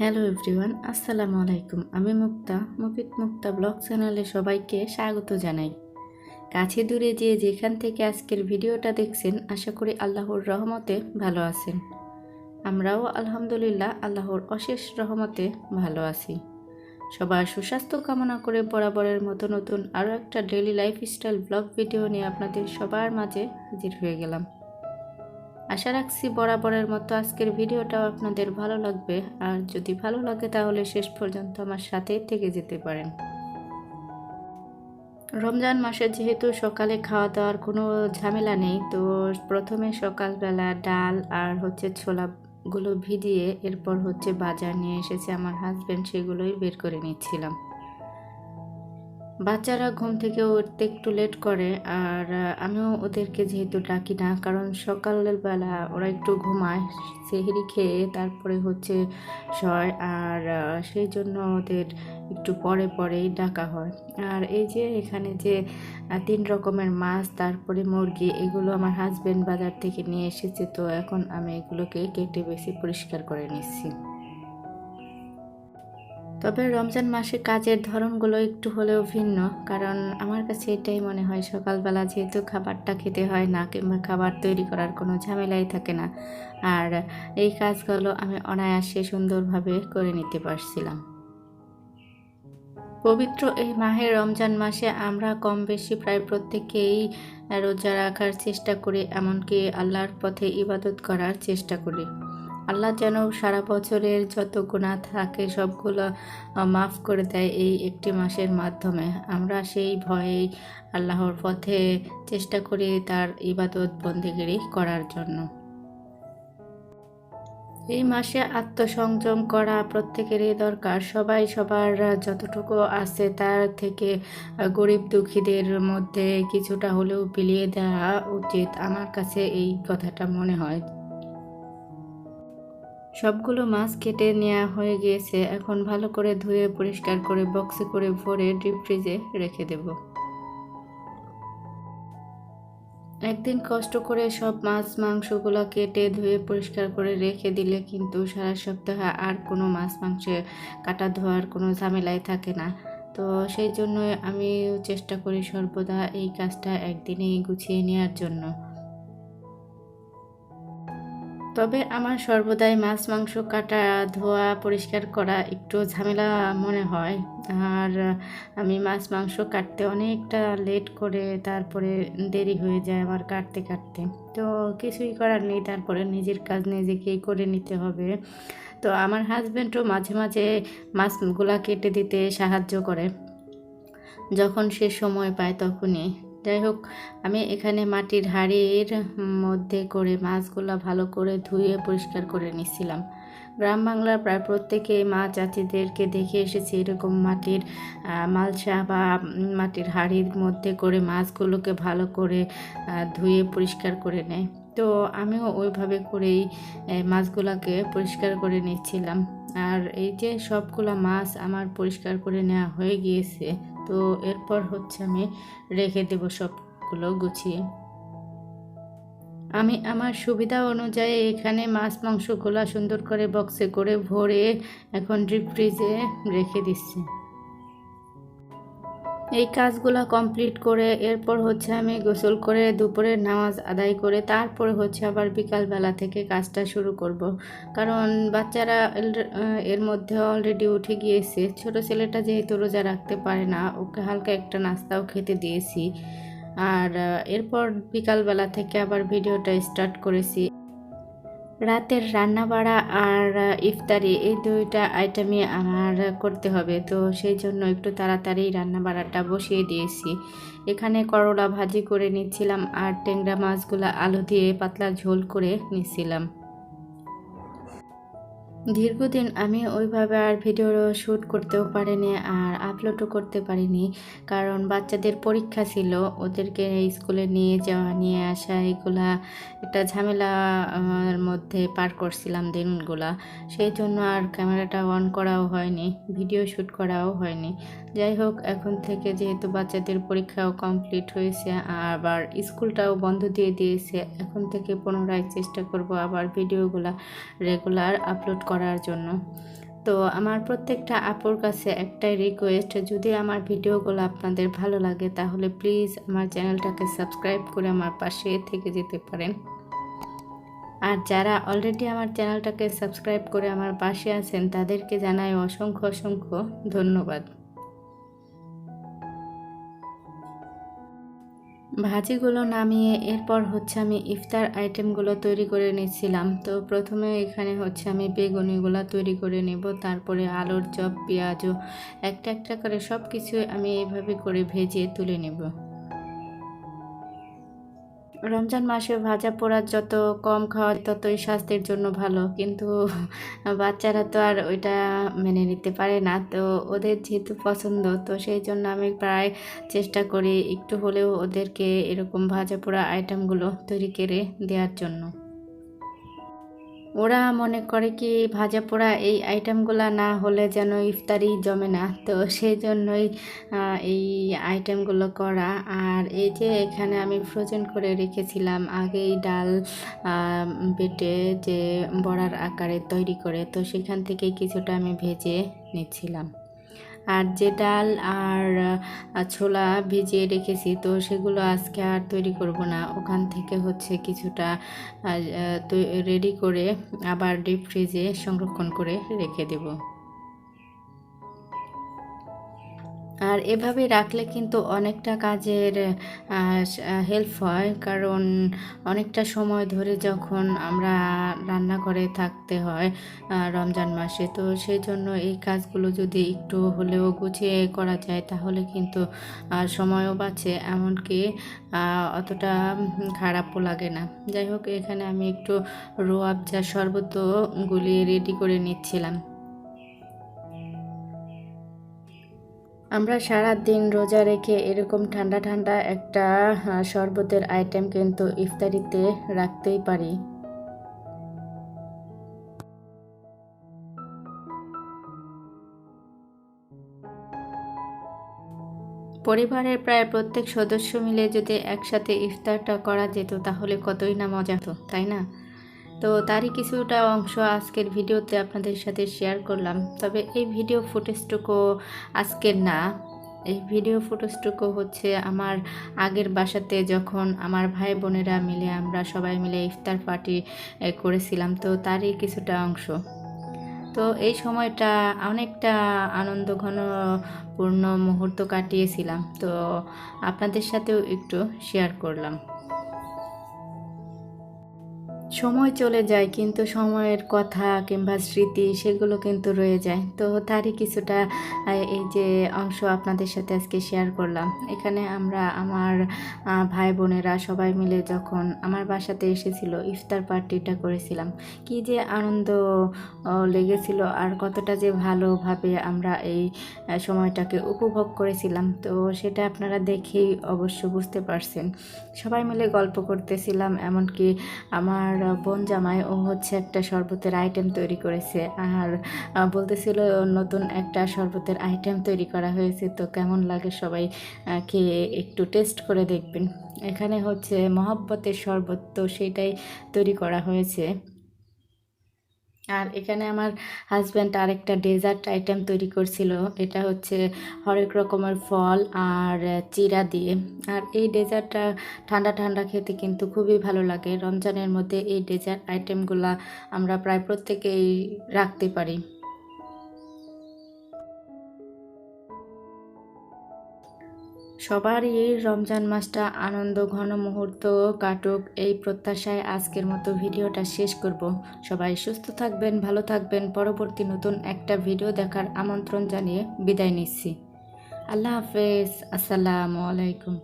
Hello everyone আসসালামু আলাইকুম। আমি মুক্তা মুফিদ মুক্তা ব্লগ চ্যানেলে সবাইকে স্বাগত জানাই। কাছে দূরে যে যেখান থেকে আজকের ভিডিওটা দেখছেন, আশা করি আল্লাহর রহমতে ভালো আছেন। আমরাও আলহামদুলিল্লাহ আল্লাহর অশেষ রহমতে ভালো আছি। সবার সুস্বাস্থ্য কামনা করে বরাবরের মতো নতুন আরও একটা ডেইলি লাইফস্টাইল ব্লগ ভিডিও নিয়ে আপনাদের সবার মাঝে হাজির হয়ে গেলাম। আশা রাখছি বরাবরের মতো আজকের ভিডিওটাও আপনাদের ভালো লাগবে। আর যদি ভালো লাগে তাহলে শেষ পর্যন্ত আমার সাথেই থেকে যেতে পারেন। রমজান মাসে যেহেতু সকালে খাওয়া দাওয়ার কোনো ঝামেলা নেই, তো প্রথমে সকালবেলা ডাল আর হচ্ছে ছোলাগুলো ভিজিয়ে এরপর হচ্ছে বাজার নিয়ে এসেছে আমার হাজব্যান্ড সেগুলোই বের করে নিচ্ছিলাম। বাচ্চারা ঘুম থেকে উঠতে একটু লেট করে আর আমিও ওদেরকে যেহেতু ডাকি না, কারণ সকালের বেলা ওরা একটু ঘুমায়, সেহেরি খেয়ে তারপরে হচ্ছে শয় আর সেই জন্য ওদের একটু পরে পরেই ডাকা হয়। আর এই যে এখানে যে তিন রকমের মাছ, তারপরে মুরগি, এগুলো আমার হাজবেন্ড বাজার থেকে নিয়ে এসেছে, তো এখন আমি এগুলোকে কেটে বেশি পরিষ্কার করে নিচ্ছি। তবে রমজান মাসে কাজের ধরনগুলো একটু হলেও ভিন্ন, কারণ আমার কাছে এটাই মনে হয় সকালবেলা যেহেতু খাবারটা খেতে হয় না কিংবা খাবার তৈরি করার কোনো ঝামেলাই থাকে না, আর এই কাজগুলো আমি অনায়াসে সুন্দরভাবে করে নিতে পারছিলাম। পবিত্র এই মাহে রমজান মাসে আমরা কম বেশি প্রায় প্রত্যেকেই রোজা রাখার চেষ্টা করি, এমনকি আল্লাহর পথে ইবাদত করার চেষ্টা করি। আল্লাহ যেন সারা বছরের যত গুণা থাকে সবগুলো মাফ করে দেয় এই একটি মাসের মাধ্যমে। আমরা সেই ভয়েই আল্লাহর পথে চেষ্টা করি তার ইবাদত বন্দিগিরি করার জন্য। এই মাসে আত্মসংযম করা প্রত্যেকেরই দরকার। সবাই সবার যতটুকু আছে তার থেকে গরিব দুঃখীদের মধ্যে কিছুটা হলেও বিলিয়ে দেওয়া উচিত। আমার কাছে এই কথাটা মনে হয়। সবগুলো মাছ কেটে নেওয়া হয়ে গিয়েছে। এখন ভালো করে ধুয়ে, পরিষ্কার করে বক্সে করে ভরে ডিপ ফ্রিজে রেখে দেব। একদিন কষ্ট করে সব মাছ, মাংসগুলো কেটে ধুয়ে, পরিষ্কার করে রেখে দিলে কিন্তু সারা সপ্তাহে আর কোনো মাছ, মাংসে কাটা ধোয়ার কোনো ঝামেলাই থাকে না। তো সেই জন্য আমি চেষ্টা করি সর্বদা এই কাজটা একদিনেই গুছিয়ে নেওয়ার জন্য। তবে আমার সর্বদাই মাছ, মাংস কাটা, ধোয়া, পরিষ্কার করা একটু ঝামেলা মনে হয়। আর আমি মাছ, মাংস কাটতে অনেকটা লেট করে তারপরে দেরি হয়ে যায় আমার কাটতে কাটতে। তো কিছুই করার নেই, তারপরে নিজের কাজ নিজেকেই করে নিতে হবে। তো আমার হাজব্যান্ডও মাঝে মাঝে মাছগুলা কেটে দিতে সাহায্য করে। যখন সে সময় পায় তখনই। যাই হোক, আমি এখানে মাটির হাঁড়ির মধ্যে করে মাছগুলো ভালো করে ধুয়ে পরিষ্কার করে নিচ্ছিলাম গ্রাম বাংলার প্রায় প্রত্যেকে মা চাচিদেরকে দেখে এসেছি এরকম মাটির মালসা বা মাটির হাঁড়ির মধ্যে করে মাছগুলোকে ভালো করে ধুয়ে পরিষ্কার করে নেয়। তো আমিও ওইভাবে করেই মাছগুলোকে পরিষ্কার করে নিচ্ছিলাম। আর এই যে সবগুলো মাছ আমার পরিষ্কার করে নেওয়া হয়ে গিয়েছে তো এরপর হচ্ছে আমি রেখে দেব সবগুলো গুছিয়ে। আমি আমার সুবিধা অনুযায়ী এখানে মাছ মাংসগুলো সুন্দর করে বক্সে করে ভরে এখন ডিপ ফ্রিজে রেখে দিচ্ছি। এই কাজগুলো কমপ্লিট করে এরপর হচ্ছে আমি গোসল করে দুপুরের নামাজ আদায় করে তারপরে হচ্ছে আবার বিকালবেলা থেকে কাজটা শুরু করব। কারণ বাচ্চারা এর মধ্যে অলরেডি উঠে গিয়েছে। ছোট ছেলেটা যেহেতু রোজা রাখতে পারে না, ওকে হালকা একটা নাস্তাও খেতে দিয়েছি। আর এরপর বিকালবেলা থেকে আবার ভিডিওটা স্টার্ট করেছি। রাতের রান্না বাড়া আর ইফতারি এই দুইটা আইটেমই আমার করতে হবে। তো সেই জন্য একটু তাড়াতাড়ি রান্না বাড়াটা বসিয়ে দিয়েছি। এখানে করলা ভাজি করে নিচ্ছিলাম আর টেংরা মাছগুলো আলু দিয়ে পাতলা ঝোল করে নিচ্ছিলাম। দীর্ঘদিন আমি ওইভাবে আর ভিডিও শ্যুট করতেও পারিনি আর আপলোডও করতে পারিনি। কারণ বাচ্চাদের পরীক্ষা ছিল, ওদেরকে স্কুলে নিয়ে যাওয়া, নিয়ে আসা, এগুলা একটা ঝামেলার মধ্যে পার করছিলাম দিনগুলা। সেই জন্য আর ক্যামেরাটা অন করাও হয়নি ভিডিও শ্যুট করাও হয়নি। যাই হোক, এখন থেকে যেহেতু বাচ্চাদের পরীক্ষাও কমপ্লিট হয়েছে, আবার স্কুলটাও বন্ধ দিয়ে দিয়েছে, এখন থেকে পুনরায় চেষ্টা করব আবার ভিডিওগুলো রেগুলার আপলোড করার জন্য। তো আমার প্রত্যেকটা আপুর কাছে একটাই রিকোয়েস্ট যদি আমার ভিডিওগুলো আপনাদের ভালো লাগে, তাহলে প্লিজ আমার চ্যানেলটাকে সাবস্ক্রাইব করে আমার পাশে থেকে যেতে পারেন। আর যারা অলরেডি আমার চ্যানেলটাকে সাবস্ক্রাইব করে আমার পাশে আছেন, তাদেরকে জানাই অসংখ্য অসংখ্য ধন্যবাদ। ভাজিগুলো নামিয়ে এরপর হচ্ছে আমি ইফতার আইটেমগুলো তৈরি করে নিচ্ছিলাম তো প্রথমে এখানে হচ্ছে আমি বেগুনিগুলো তৈরি করে নেব, তারপরে আলুর চপ পেঁয়াজও একটা একটা করে সব কিছু আমি এইভাবে করে ভেজে তুলে নেব। রমজান মাসে ভাজা পোড়া যত কম খাওয়া ততই স্বাস্থ্যের জন্য ভালো। কিন্তু বাচ্চারা তো আর ওইটা মেনে নিতে পারে না। তো ওদের যেহেতু পছন্দ, তো সেই জন্য আমি প্রায় চেষ্টা করি একটু হলেও ওদেরকে এরকম ভাজা পোড়া আইটেমগুলো তৈরি করে দেওয়ার জন্য। ওরা মনে করে কি ভাজা পোড়া এই আইটেমগুলো না হলে যেন ইফতারি জমে না। তো সেই জন্যই এই আইটেমগুলো করা। আর এই যে এখানে আমি ফ্রোজেন করে রেখেছিলাম আগেই ডাল বেটে যে বড়ার আকারে তৈরি করে, তো সেখান থেকে কিছুটা আমি ভেজে নিচ্ছিলাম। আর যে ডাল আর ছোলা ভিজিয়ে রেখেছি, তো সেগুলো আজকে আর তৈরি করব না। ওখান থেকে হচ্ছে কিছুটা রেডি করে আবার ডিপ ফ্রিজে সংরক্ষণ করে রেখে দেবো। আর এভাবে রাখলে কিন্তু অনেকটা কাজের হেল্প হয়। কারণ অনেকটা সময় ধরে যখন আমরা রান্না করে থাকতে হয় রমজান মাসে, তো সেই জন্য এই কাজগুলো যদি একটু হলেও গুছিয়ে করা যায়, তাহলে কিন্তু সময়ও বাঁচে। এমনকি অতটা খারাপও লাগে না। যাই হোক, এখানে আমি একটু রো আবজা শরবত গুলিয়ে রেডি করে নিচ্ছিলাম। আমরা সারা দিন রোজা রেখে এরকম ঠান্ডা ঠান্ডা একটা শরবতের আইটেম কিন্তু ইফতারিতে রাখতেই পারি। পরিবারের প্রায় প্রত্যেক সদস্য মিলে যদি একসাথে ইফতারটা করা যেত, তাহলে কতই না মজা হতো, তাই না? তো তারই কিছুটা অংশ আজকের ভিডিওতে আপনাদের সাথে শেয়ার করলাম। তবে এই ভিডিও ফুটেজটুকু আজকের না। এই ভিডিও ফুটেজটুকু হচ্ছে আমার আগের বাসাতে যখন আমার ভাই বোনেরা মিলে আমরা সবাই মিলে ইফতার পার্টি করেছিলাম। তো তারই কিছুটা অংশ। তো এই সময়টা অনেকটা আনন্দ ঘনপূর্ণ মুহূর্ত কাটিয়েছিলাম। তো আপনাদের সাথেও একটু শেয়ার করলাম। সময় চলে যায়, কিন্তু সময়ের কথা কিংবা স্মৃতি সেগুলো কিন্তু রয়ে যায়। তো তারই কিছুটা এই যে অংশ আপনাদের সাথে আজকে শেয়ার করলাম। এখানে আমরা আমার ভাই বোনেরা সবাই মিলে যখন আমার বাসাতে এসেছিল, ইফতার পার্টিটা করেছিলাম। কি যে আনন্দ লেগেছিল আর কতটা যে ভালোভাবে আমরা এই সময়টাকে উপভোগ করেছিলাম। তো সেটা আপনারা দেখেই অবশ্য বুঝতে পারছেন। সবাই মিলে গল্প করতেছিলাম, এমনকি আমার বোন জামাই, ও হচ্ছে একটা শরবতের আইটেম তৈরি করেছে। আর বলতেছিল, নতুন একটা শরবতের আইটেম তৈরি করা হয়েছে। তো কেমন লাগে সবাই খেয়ে একটু টেস্ট করে দেখবেন। এখানে হচ্ছে মহাব্বতের শরবত, তো সেটাই তৈরি করা হয়েছে। আর এখানে আমার হাজব্যান্ড আরেকটা ডেজার্ট আইটেম তৈরি করছিল। এটা হচ্ছে হরেক রকমের ফল আর চিরা দিয়ে। আর এই ডেজার্টটা ঠান্ডা ঠান্ডা খেতে কিন্তু খুবই ভালো লাগে। রমজানের মধ্যে এই ডেজার্ট আইটেমগুলো আমরা প্রায় প্রত্যেকেই রাখতে পারি। সবারই এই রমজান মাসটা আনন্দ, ঘন মুহূর্ত কাটুক, এই প্রত্যাশায় আজকের মতো ভিডিওটা শেষ করব। সবাই সুস্থ থাকবেন, ভালো থাকবেন। পরবর্তী নতুন একটা ভিডিও দেখার আমন্ত্রণ জানিয়ে বিদায় নিচ্ছি। আল্লাহ হাফেজ। আসসালামু আলাইকুম।